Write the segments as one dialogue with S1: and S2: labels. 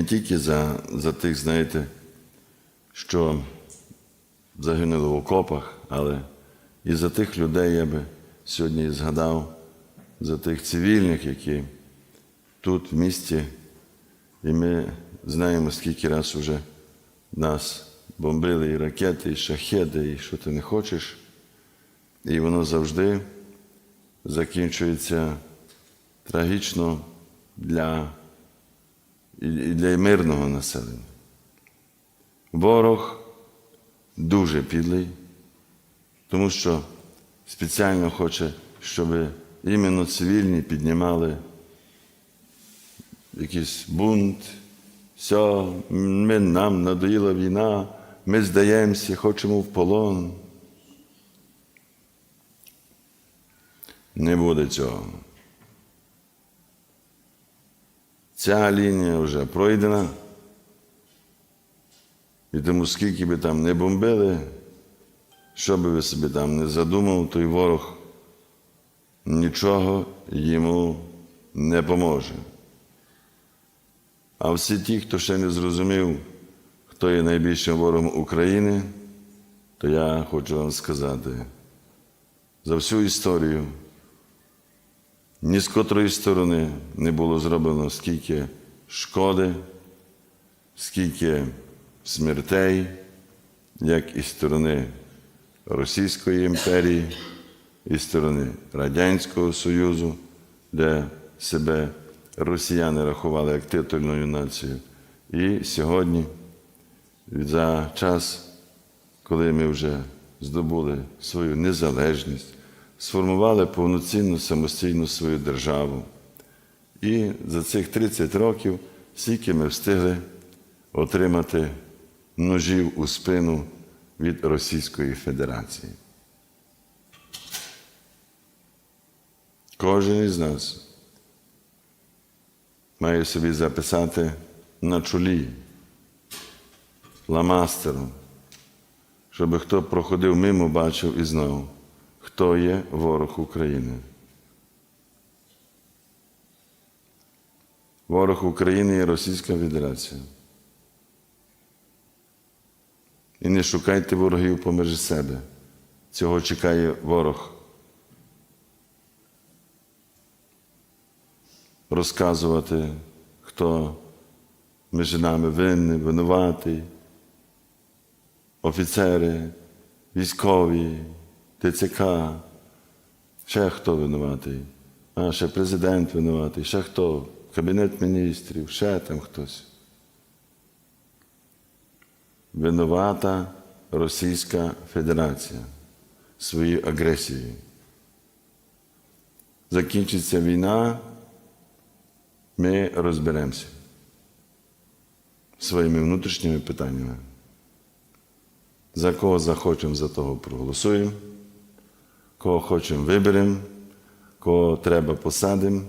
S1: Не тільки за, за тих, знаєте, що загинули в окопах, але і за тих людей я би сьогодні згадав, за тих цивільних, які тут в місті, і ми знаємо, скільки раз вже нас бомбили і ракети, і шахеди, і що ти не хочеш. І воно завжди закінчується трагічно для, і для мирного населення. Ворог дуже підлий, тому що спеціально хоче, щоб іменно цивільні піднімали якийсь бунт. Все, ми, нам надоїла війна, ми здаємося, хочемо в полон. Не буде цього. Ця лінія вже пройдена. І тому скільки би там не бомбили, що би ви собі там не задумав, той ворог нічого йому не поможе. А всі ті, хто ще не зрозумів, хто є найбільшим ворогом України, то я хочу вам сказати, за всю історію ні з котрої сторони не було зроблено скільки шкоди, скільки смертей, як і сторони Російської імперії, і сторони Радянського Союзу, де себе росіяни рахували як титульною нацією. І сьогодні, за час, коли ми вже здобули свою незалежність, сформували повноцінну самостійну свою державу. І за цих 30 років скільки ми встигли отримати ножів у спину від Російської Федерації. Кожен із нас має собі записати на чолі ламастером, щоб хто проходив мимо, бачив і знав, хто є ворог України. Ворог України є Російська Федерація. І не шукайте ворогів поміж себе. Цього чекає ворог. Розказувати, хто між нами винний, винуватий, офіцери, військові, ТЦК, ще хто винуватий, а ще президент винуватий, ще хто, Кабінет міністрів, ще там хтось. Винувата Російська Федерація своєю агресією. Закінчиться війна, ми розберемося своїми внутрішніми питаннями. За кого захочемо, за того проголосуємо, кого хочемо виберемо, кого треба посадимо,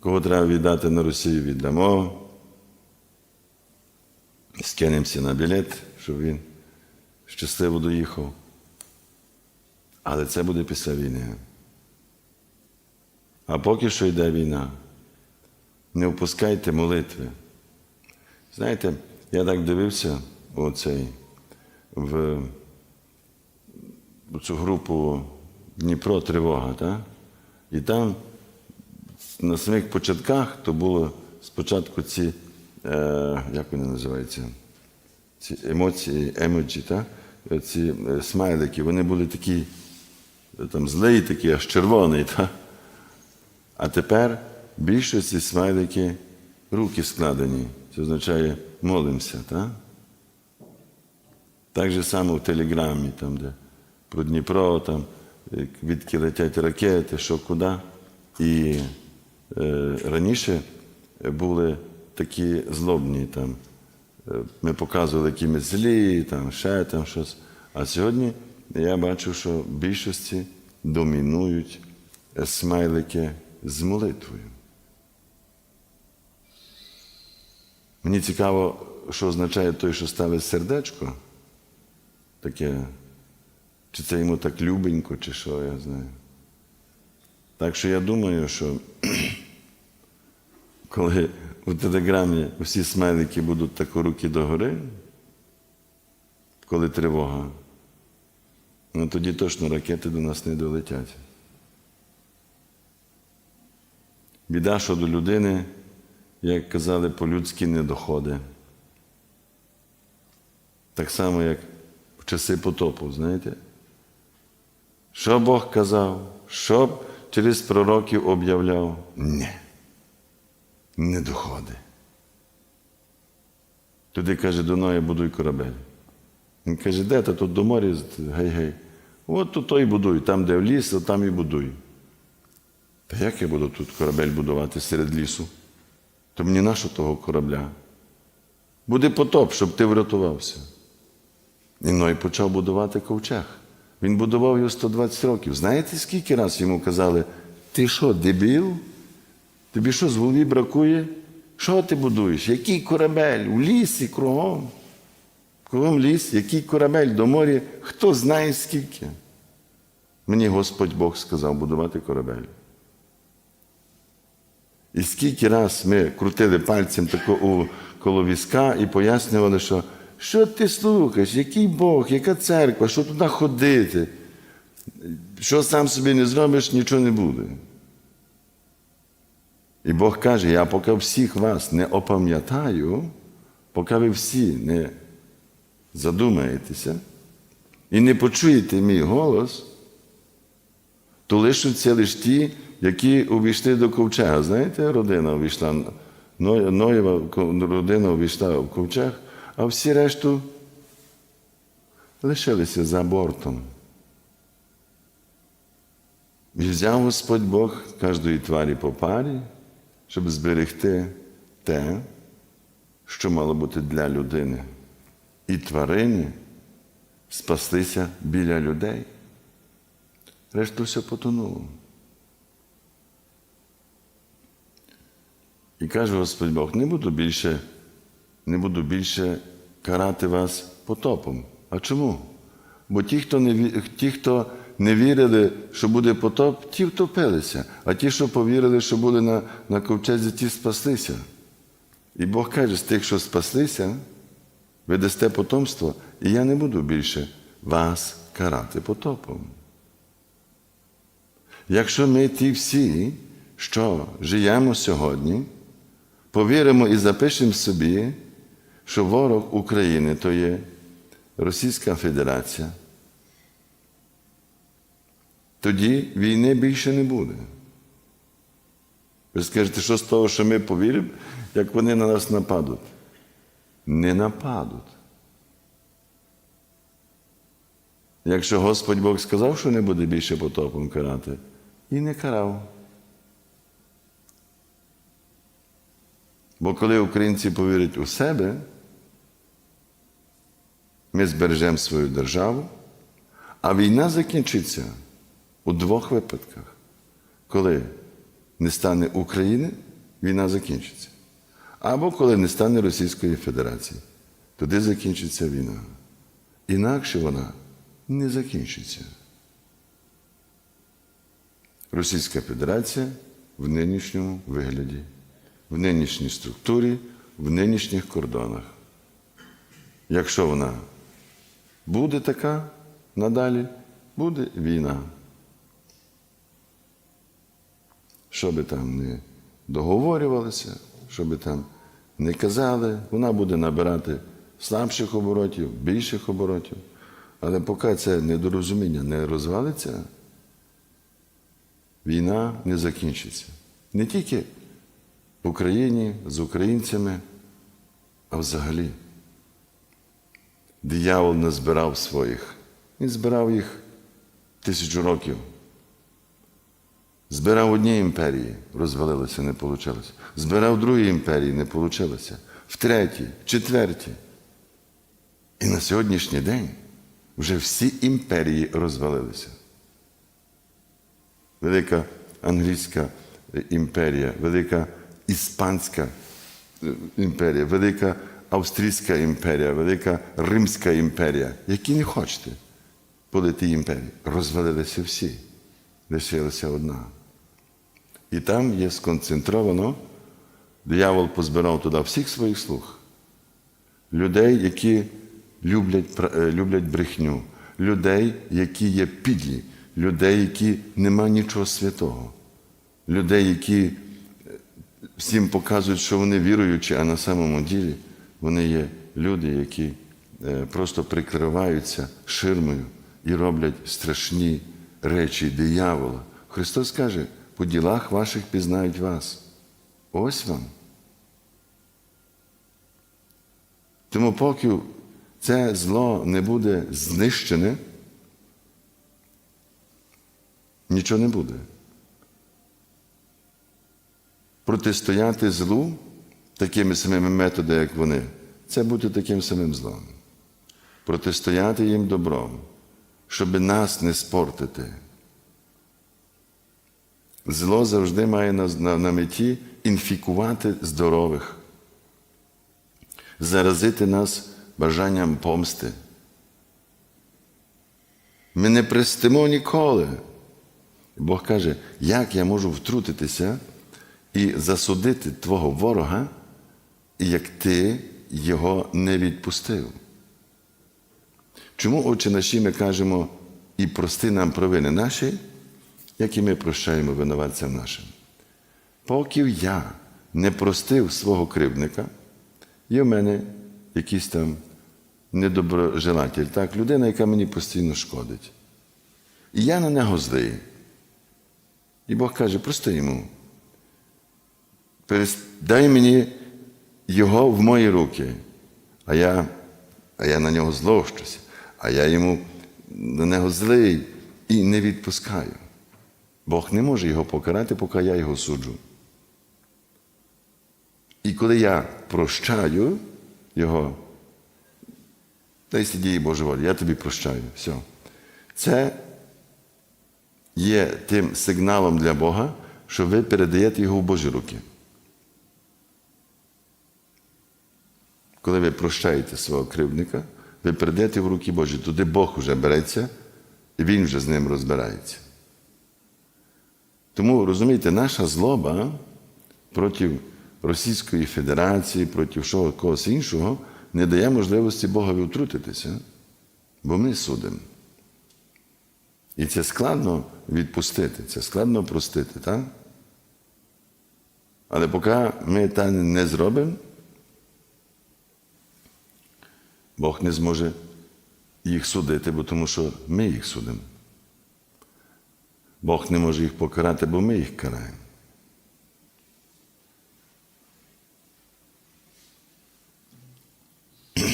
S1: кого треба віддати на Росію, віддамо скинемося на білет, щоб він щасливо доїхав. Але це буде після війни. А поки що йде війна, не впускайте молитви. Знаєте, я так дивився оцей, в цю групу Дніпро Тривога, так? і там на самих початках то було спочатку ці е, як вони називаються, ці емоції, емоджі, та? ці е, смайлики, вони були такі е, там злий, такі, аж червоний. Та? А тепер більшості смайлики руки складені. Це означає молимося. Та? Так же само в телеграмі, там, де про Дніпро, там, е, відки летять ракети, що куди. І е, раніше були такі злобні. Там. Е, Ми показували, які ми злі, там, ще там щось. А сьогодні я бачу, що в більшості домінують смайлики з молитвою. Мені цікаво, що означає той, що ставить сердечко. Таке, чи це йому так любенько, чи що, я знаю. Так що я думаю, що коли у телеграмі всі смайлики будуть так руки догори, коли тривога, ну тоді точно ракети до нас не долетять. Біда, що до людини, як казали, по-людськи не доходить. Так само, як в часи потопу, знаєте? Що Бог казав, що через пророків об'являв? Ні. Не доходить. Туди каже, до Ноя будуй корабель. Він каже, де ти тут до моря? Гей-гей. От тут то і будуй, там, де в ліс, там і будуй. Та як я буду тут корабель будувати серед лісу? То мені нащо того корабля? Буде потоп, щоб ти врятувався. І Ной почав будувати ковчег. Він будував його 120 років. Знаєте, скільки раз йому казали, ти що, дебіл? Тобі що з голові бракує? Що ти будуєш? Який корабель? У лісі кругом. Кругом ліс, який корабель до моря, хто знає скільки. Мені Господь Бог сказав будувати корабель. І скільки раз ми крутили пальцем тако у коло візка і пояснювали, що що ти слухаєш, який Бог, яка церква, що туди ходити, що сам собі не зробиш, нічого не буде. І Бог каже, я поки всіх вас не опам'ятаю, поки ви всі не задумаєтеся і не почуєте мій голос, то лишаться лише ті, які увійшли до ковчега. Знаєте, родина увійшла, Ноєва родина увійшла в ковчег, а всі решту лишилися за бортом. І взяв Господь Бог кожної тварі по парі, щоб зберегти те, що мало бути для людини. І тварини спаслися біля людей. Решту все потонуло. І каже Господь Бог, не буду більше, не буду більше карати вас потопом. А чому? Бо ті, хто не, ті, хто не вірили, що буде потоп, ті втопилися, а ті, що повірили, що були на, на ковчезі, ті спаслися. І Бог каже, з тих, що спаслися, ви дасте потомство, і я не буду більше вас карати потопом. Якщо ми ті всі, що живемо сьогодні, повіримо і запишемо собі, що ворог України то є Російська Федерація, тоді війни більше не буде. Ви скажете, що з того, що ми повіримо, як вони на нас нападуть? Не нападуть. Якщо Господь Бог сказав, що не буде більше потопом карати, і не карав. Бо коли українці повірять у себе, ми збережемо свою державу, а війна закінчиться у двох випадках. Коли не стане України, війна закінчиться. Або коли не стане Російської Федерації, тоді закінчиться війна. Інакше вона не закінчиться. Російська Федерація в нинішньому вигляді, в нинішній структурі, в нинішніх кордонах. Якщо вона буде така надалі, буде війна. Що би там не договорювалися, що би там не казали, вона буде набирати слабших оборотів, більших оборотів. Але поки це недорозуміння не розвалиться, війна не закінчиться. Не тільки в Україні з українцями, а взагалі. Диявол не збирав своїх. Він збирав їх тисячу років. Збирав одній імперії, розвалилося, не вийшло. Збирав другій імперії, не вийшло. В третій, в четвертій. І на сьогоднішній день вже всі імперії розвалилися. Велика англійська імперія, велика іспанська е, імперія, велика австрійська імперія, велика Римська імперія, які не хочете полити імперії. Розвалилися всі, лишилася одна. І там є сконцентровано диявол позбирав туди всіх своїх слуг. Людей, які люблять, е, люблять брехню, людей, які є підлі, людей, які нема нічого святого, людей, які е, всім показують, що вони віруючі, а на самому ділі вони є люди, які е, просто прикриваються ширмою і роблять страшні речі диявола. Христос каже, по ділах ваших пізнають вас. Ось вам. Тому поки це зло не буде знищене, нічого не буде. Протистояти злу такими самими методами, як вони, це бути таким самим злом. Протистояти їм добром, щоб нас не спортити. Зло завжди має на, на, на меті інфікувати здорових, заразити нас бажанням помсти. Ми не пристимо ніколи. Бог каже, як я можу втрутитися і засудити твого ворога, як ти його не відпустив. Чому, отче наші, ми кажемо і прости нам провини наші, як і ми прощаємо винуватцям нашим? Поки я не простив свого кривдника, є в мене якийсь там недоброжелатель, так, людина, яка мені постійно шкодить. І я на нього злий. І Бог каже, прости йому. Дай мені його в мої руки, а я, а я на нього злощуся, а я йому на нього злий і не відпускаю. Бог не може його покарати, поки я його суджу. І коли я прощаю його, дай дії Боже волі, я тобі прощаю. Все. Це є тим сигналом для Бога, що ви передаєте його в Божі руки. Коли ви прощаєте свого кривдника, ви передаєте в руки Божі. Туди Бог вже береться, і Він вже з ним розбирається. Тому розумієте, наша злоба проти Російської Федерації, проти когось іншого, не дає можливості Богові втрутитися, бо ми судимо. І це складно відпустити, це складно простити, так? Але поки ми це не зробимо, Бог не зможе їх судити, бо тому що ми їх судимо. Бог не може їх покарати, бо ми їх караємо.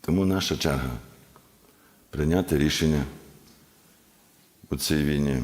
S1: Тому наша черга прийняти рішення у цій війні.